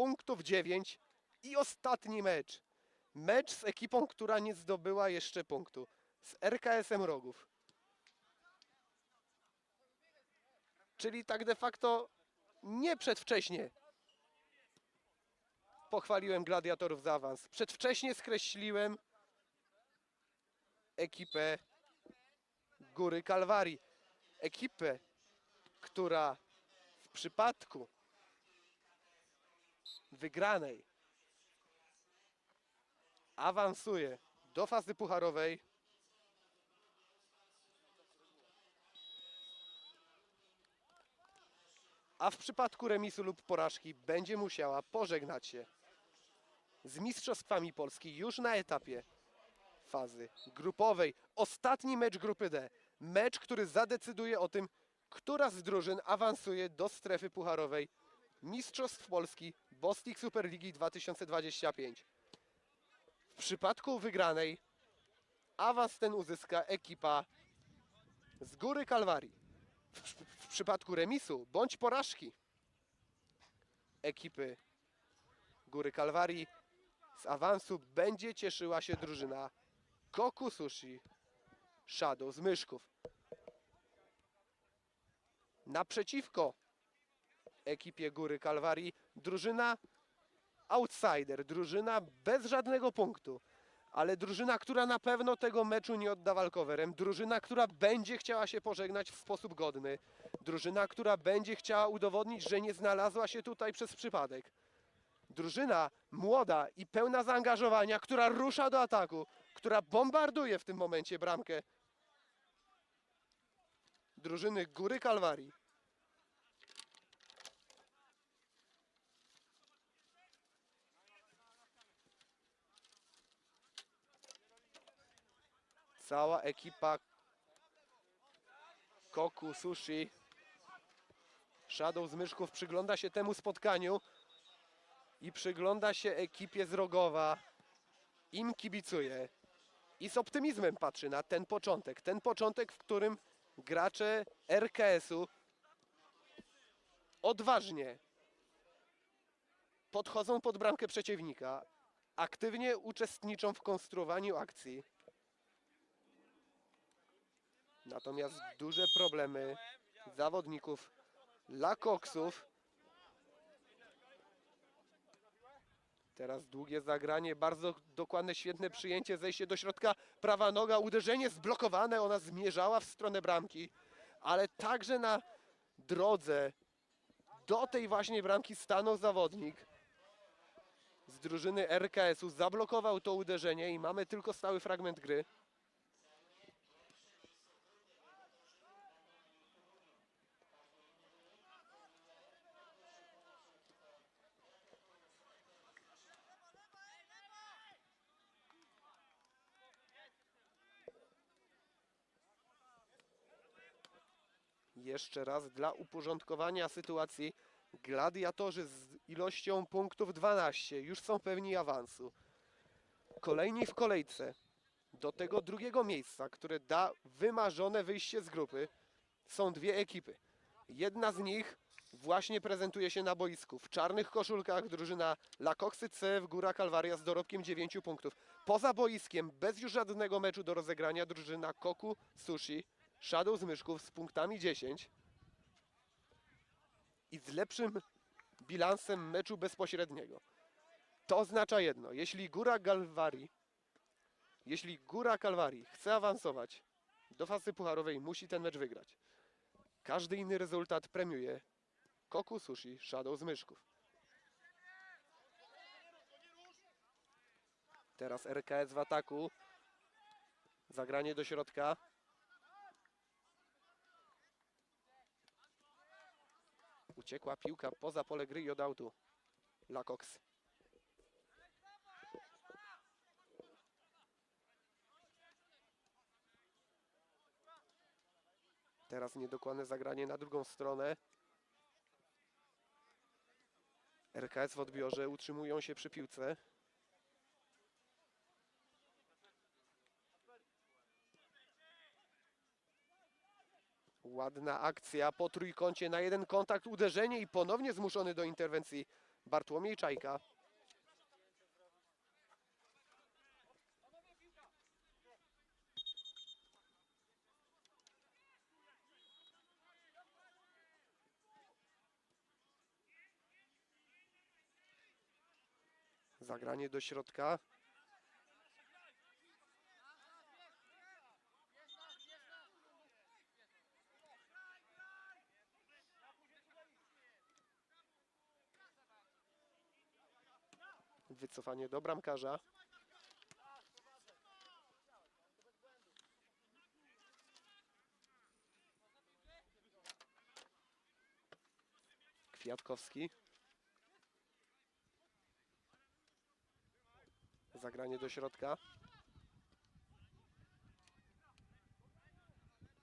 punktów 9 i ostatni mecz. Mecz z ekipą, która nie zdobyła jeszcze punktu. Z RKS-em Rogów. Czyli tak de facto nie przedwcześnie pochwaliłem gladiatorów za awans. Przedwcześnie skreśliłem ekipę Góry Kalwarii. Ekipę, która w przypadku wygranej awansuje do fazy pucharowej. A w przypadku remisu lub porażki będzie musiała pożegnać się z Mistrzostwami Polski już na etapie fazy grupowej. Ostatni mecz grupy D. Mecz, który zadecyduje o tym, która z drużyn awansuje do strefy pucharowej Mistrzostw Polski Bostik Superligi 2025. W przypadku wygranej awans ten uzyska ekipa z Góry Kalwarii. W, w przypadku remisu bądź porażki ekipy Góry Kalwarii z awansu będzie cieszyła się drużyna Koku Sushi Shadow z Myszków. Naprzeciwko ekipie Góry Kalwarii drużyna outsider, drużyna bez żadnego punktu, ale drużyna, która na pewno tego meczu nie odda walkowerem, drużyna, która będzie chciała się pożegnać w sposób godny, drużyna, która będzie chciała udowodnić, że nie znalazła się tutaj przez przypadek. Drużyna młoda i pełna zaangażowania, która rusza do ataku, która bombarduje w tym momencie bramkę drużyny Góry Kalwarii. Cała ekipa Koku Sushi Shadow z Myszków przygląda się temu spotkaniu i przygląda się ekipie z Rogowa. Im kibicuje i z optymizmem patrzy na ten początek. Ten początek, w którym gracze RKS-u odważnie podchodzą pod bramkę przeciwnika, aktywnie uczestniczą w konstruowaniu akcji. Natomiast duże problemy zawodników Lakoksów. Teraz długie zagranie, bardzo dokładne, świetne przyjęcie, zejście do środka, prawa noga, uderzenie zblokowane, ona zmierzała w stronę bramki, ale także na drodze do tej właśnie bramki stanął zawodnik z drużyny RKS-u, zablokował to uderzenie i mamy tylko stały fragment gry. Jeszcze raz dla uporządkowania sytuacji gladiatorzy z ilością punktów 12 już są pewni awansu. Kolejni w kolejce do tego drugiego miejsca, które da wymarzone wyjście z grupy, są dwie ekipy. Jedna z nich właśnie prezentuje się na boisku. W czarnych koszulkach drużyna Lakoksy CF Góra Kalwaria z dorobkiem 9 punktów. Poza boiskiem, bez już żadnego meczu do rozegrania, drużyna Koku Sushi Shadow z Myszków z punktami 10 i z lepszym bilansem meczu bezpośredniego. To oznacza jedno, jeśli Góra Kalwarii jeśli Góra Kalwarii chce awansować do fazy pucharowej, musi ten mecz wygrać. Każdy inny rezultat premiuje Koku Sushi Shadow z Myszków. Teraz RKS w ataku. Zagranie do środka. Uciekła piłka poza pole gry i od autu. Lakox. Teraz niedokładne zagranie na drugą stronę. RKS w odbiorze utrzymują się przy piłce. Ładna akcja po trójkącie na jeden kontakt, uderzenie i ponownie zmuszony do interwencji Bartłomiej Czajka. Zagranie do środka. Wycofanie do bramkarza. Kwiatkowski. Zagranie do środka.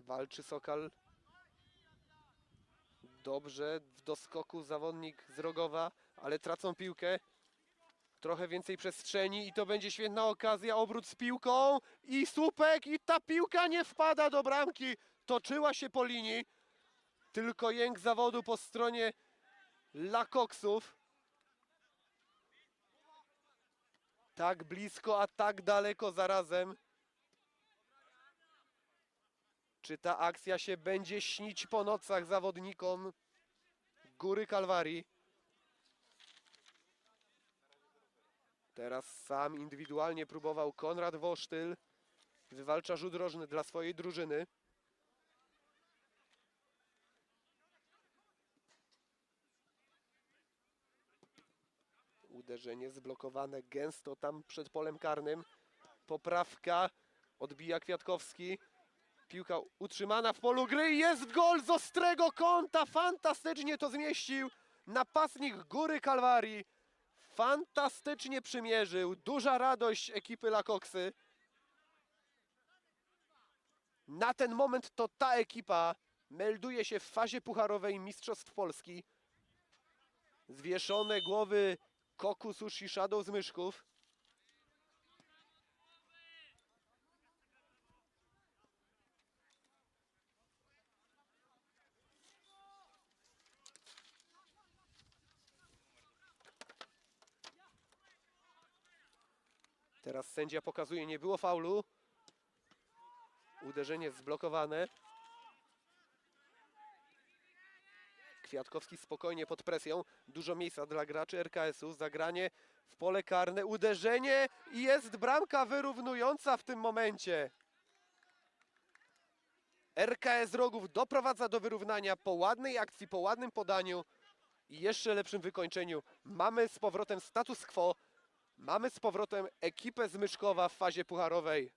Walczy Sokal. Dobrze, w doskoku zawodnik z Rogowa, ale tracą piłkę. Trochę więcej przestrzeni i to będzie świetna okazja. Obrót z piłką i słupek i ta piłka nie wpada do bramki. Toczyła się po linii. Tylko jęk zawodu po stronie Lakoksów. Tak blisko, a tak daleko zarazem. Czy ta akcja się będzie śnić po nocach zawodnikom Góry Kalwarii? Teraz sam indywidualnie próbował Konrad Wosztyl. Wywalcza rzut rożny dla swojej drużyny. Uderzenie zblokowane gęsto tam przed polem karnym. Poprawka. Odbija Kwiatkowski. Piłka utrzymana w polu gry jest gol z ostrego kąta. Fantastycznie to zmieścił napastnik Góry Kalwarii. Fantastycznie przymierzył. Duża radość ekipy Lakoksy. Na ten moment to ta ekipa melduje się w fazie pucharowej Mistrzostw Polski. Zwieszone głowy Kokus i Shadow z Myszków. Teraz sędzia pokazuje, nie było faulu. Uderzenie zblokowane. Kwiatkowski spokojnie pod presją. Dużo miejsca dla graczy RKS-u. Zagranie w pole karne. Uderzenie i jest bramka wyrównująca w tym momencie. RKS Rogów doprowadza do wyrównania po ładnej akcji, po ładnym podaniu i jeszcze lepszym wykończeniu. Mamy z powrotem status quo. Mamy z powrotem ekipę z Myszkowa w fazie pucharowej.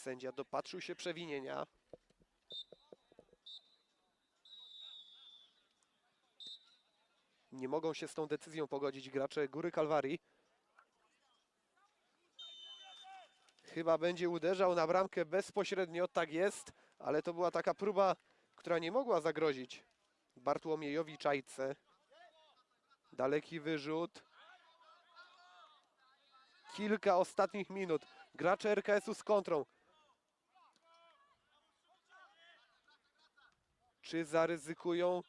Sędzia dopatrzył się przewinienia. Nie mogą się z tą decyzją pogodzić gracze Góry Kalwarii. Chyba będzie uderzał na bramkę bezpośrednio, tak jest, ale to była taka próba, która nie mogła zagrozić Bartłomiejowi Czajce. Daleki wyrzut. Kilka ostatnich minut. Gracze RKS-u z kontrą. Czy zaryzykują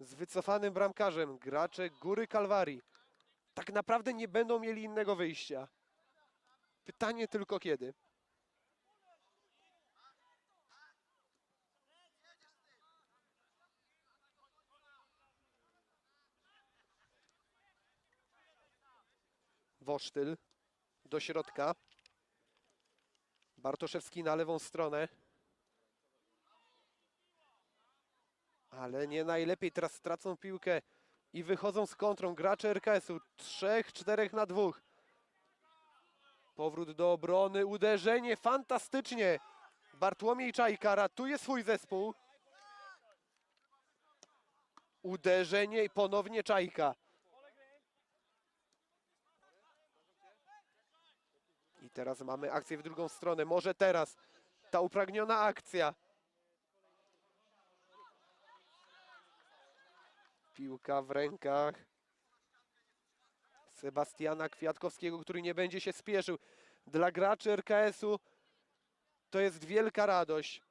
z wycofanym bramkarzem gracze Góry Kalwarii? Tak naprawdę nie będą mieli innego wyjścia. Pytanie tylko kiedy. Wosztyl do środka. Bartoszewski na lewą stronę. Ale nie najlepiej. Teraz stracą piłkę i wychodzą z kontrą gracze RKS-u. Trzech, czterech na dwóch. Powrót do obrony, uderzenie, fantastycznie. Bartłomiej Czajka ratuje swój zespół. Uderzenie i ponownie Czajka. I teraz mamy akcję w drugą stronę. Może teraz ta upragniona akcja. Piłka w rękach Sebastiana Kwiatkowskiego, który nie będzie się spieszył. Dla graczy RKS-u to jest wielka radość.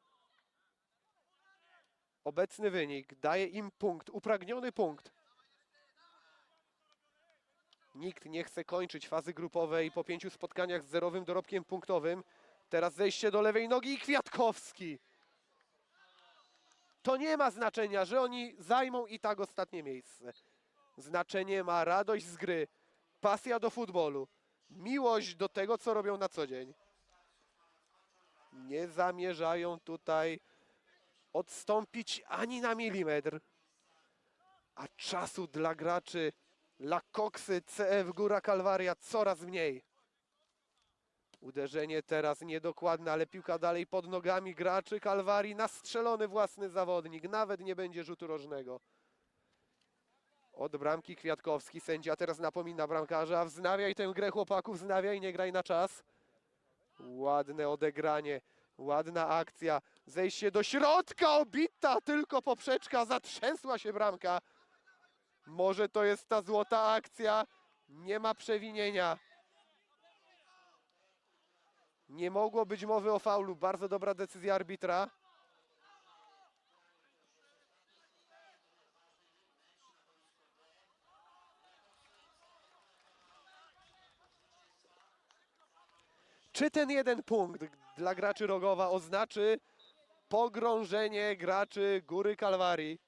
Obecny wynik daje im punkt, upragniony punkt. Nikt nie chce kończyć fazy grupowej po pięciu spotkaniach z zerowym dorobkiem punktowym. Teraz zejście do lewej nogi i Kwiatkowski. To nie ma znaczenia, że oni zajmą i tak ostatnie miejsce. Znaczenie ma radość z gry, pasja do futbolu, miłość do tego, co robią na co dzień. Nie zamierzają tutaj odstąpić ani na milimetr. A czasu dla graczy La Coxy CF Góra Kalwaria coraz mniej. Uderzenie teraz niedokładne, ale piłka dalej pod nogami graczy Kalwarii. Nastrzelony własny zawodnik. Nawet nie będzie rzutu rożnego. Od bramki Kwiatkowski. Sędzia teraz napomina bramkarza. Wznawiaj tę grę chłopaku, wznawiaj, nie graj na czas. Ładne odegranie. Ładna akcja. Zejście do środka, obita tylko poprzeczka. Zatrzęsła się bramka. Może to jest ta złota akcja. Nie ma przewinienia. Nie mogło być mowy o faulu. Bardzo dobra decyzja arbitra. Czy ten jeden punkt dla graczy Rogowa oznaczy pogrążenie graczy Góry Kalwarii?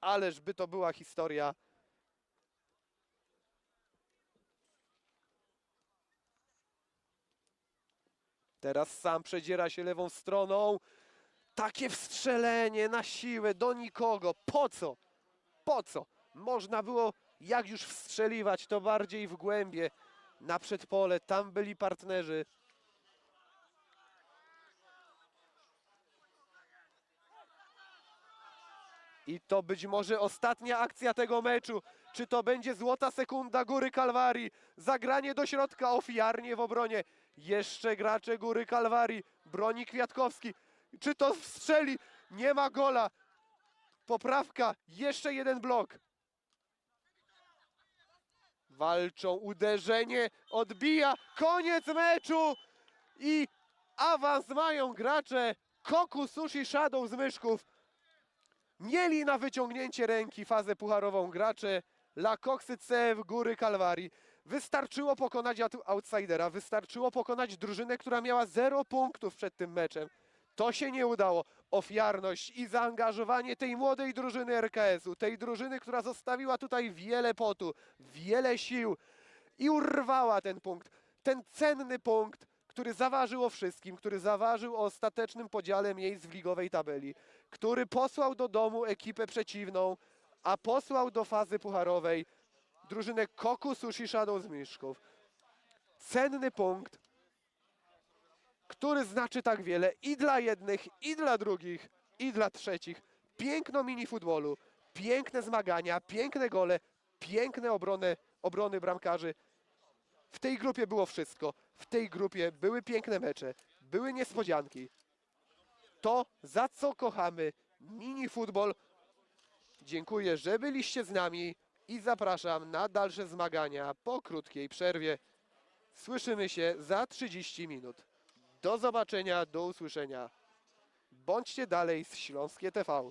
Ależ by to była historia. Teraz sam przedziera się lewą stroną. Takie wstrzelenie na siłę do nikogo. Po co? Po co? Można było, jak już wstrzeliwać, to bardziej w głębie, na przedpole. Tam byli partnerzy. I to być może ostatnia akcja tego meczu. Czy to będzie złota sekunda Góry Kalwarii? Zagranie do środka ofiarnie w obronie. Jeszcze gracze Góry Kalwarii. Broni Kwiatkowski. Czy to strzeli? Nie ma gola. Poprawka. Jeszcze jeden blok. Walczą. Uderzenie. Odbija. Koniec meczu. I awans mają gracze Koku Sushi Shadow z Myszków. Mieli na wyciągnięcie ręki fazę pucharową gracze La Coxy CF Góry Kalwarii. Wystarczyło pokonać out- outsidera, wystarczyło pokonać drużynę, która miała 0 punktów przed tym meczem. To się nie udało. Ofiarność i zaangażowanie tej młodej drużyny RKS-u, tej drużyny, która zostawiła tutaj wiele potu, wiele sił i urwała ten punkt. Ten cenny punkt, który zaważył o wszystkim, który zaważył o ostatecznym podziale miejsc w ligowej tabeli, który posłał do domu ekipę przeciwną, a posłał do fazy pucharowej drużynę Koku Sushi Shadow z Miszków. Cenny punkt, który znaczy tak wiele i dla jednych, i dla drugich, i dla trzecich. Piękno mini futbolu, piękne zmagania, piękne gole, piękne obrony, obrony bramkarzy. W tej grupie było wszystko. W tej grupie były piękne mecze, były niespodzianki. To, za co kochamy mini futbol. Dziękuję, że byliście z nami i zapraszam na dalsze zmagania po krótkiej przerwie. Słyszymy się za 30 minut. Do zobaczenia, do usłyszenia. Bądźcie dalej z Śląskie TV.